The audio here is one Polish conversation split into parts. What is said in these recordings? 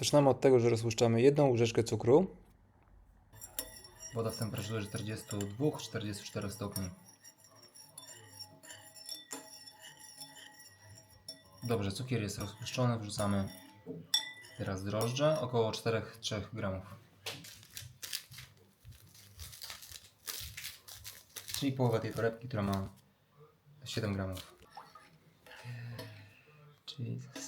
Zaczynamy od tego, że rozpuszczamy jedną łyżeczkę cukru. Woda w temperaturze 42-44 stopni. Dobrze, cukier jest rozpuszczony, wrzucamy teraz drożdże, około 4-3 gramów. Czyli połowę tej torebki, która ma 7 gramów. Jesus.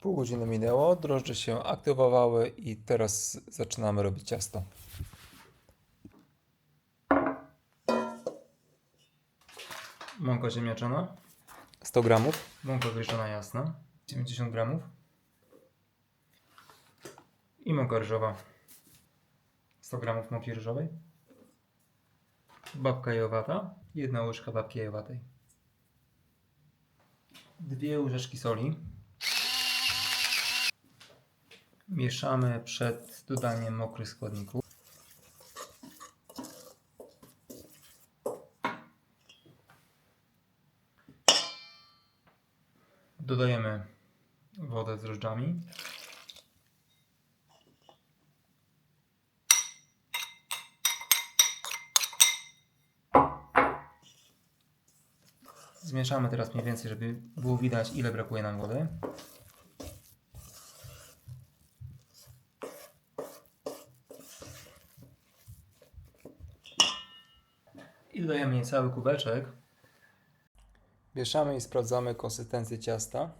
Pół godziny minęło, drożdże się aktywowały i teraz zaczynamy robić ciasto. Mąka ziemniaczana, 100 gramów, mąka gryżona jasna, 90 gramów. I mąka ryżowa, 100 gramów mąki ryżowej, babka jajowata, jedna łyżka babki jajowatej, dwie łyżeczki soli. Mieszamy przed dodaniem mokrych składników. Dodajemy wodę z drożdżami. Zmieszamy teraz mniej więcej, żeby było widać ile brakuje nam wody. I dodajemy niecały kubeczek mieszamy i sprawdzamy konsystencję ciasta.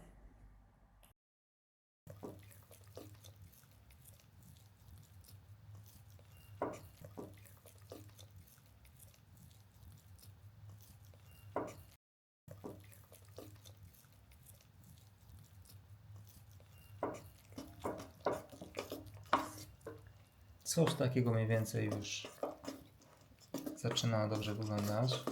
Coś takiego mniej więcej już zaczyna dobrze wyglądać.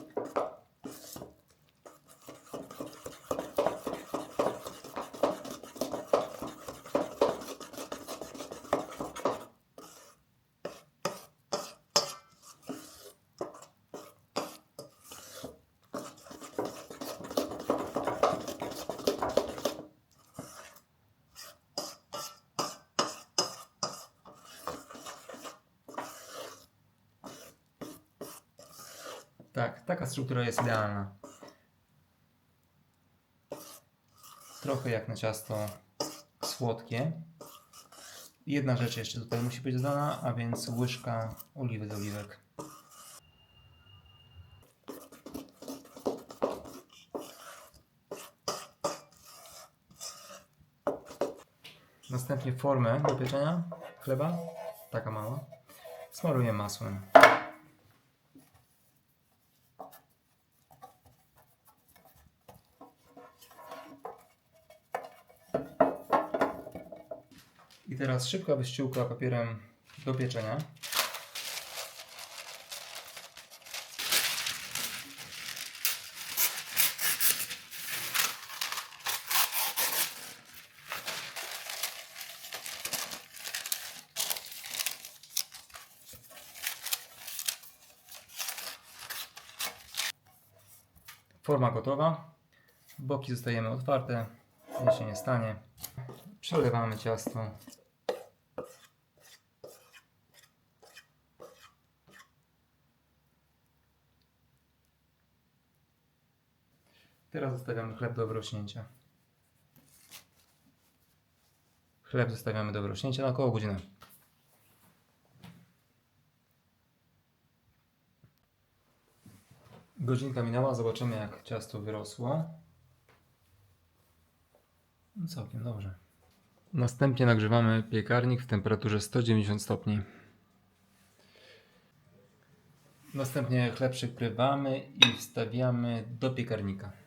Tak, taka struktura jest idealna. Trochę jak na ciasto słodkie. Jedna rzecz jeszcze tutaj musi być dodana, a więc łyżka oliwy z oliwek. Następnie formę do pieczenia chleba, taka mała, smaruję masłem. I teraz szybka wyściółka papierem do pieczenia. Forma gotowa. Boki zostajemy otwarte. Nic się nie stanie. Przelewamy ciasto. Teraz zostawiamy chleb do wrośnięcia. Chleb zostawiamy do wrośnięcia na około godzinę. Godzinka minęła, zobaczymy jak ciasto wyrosło. No całkiem dobrze. Następnie nagrzewamy piekarnik w temperaturze 190 stopni. Następnie chleb przykrywamy i wstawiamy do piekarnika.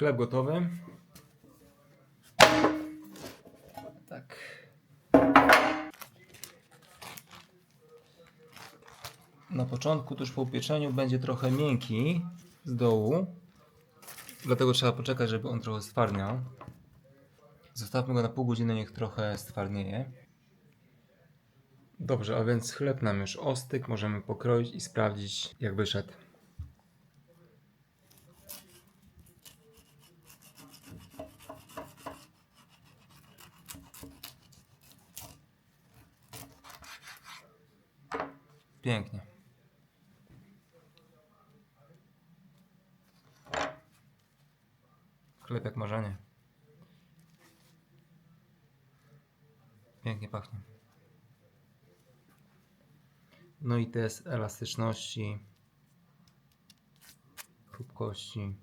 Chleb gotowy. Tak. Na początku, tuż po upieczeniu, będzie trochę miękki z dołu. Dlatego trzeba poczekać, żeby on trochę stwardniał. Zostawmy go na pół godziny, niech trochę stwardnieje. Dobrze, a więc chleb nam już ostygł, możemy pokroić i sprawdzić jak wyszedł. Pięknie. Chleb jak marzenie. Pięknie pachnie. No i test elastyczności, chrupkości.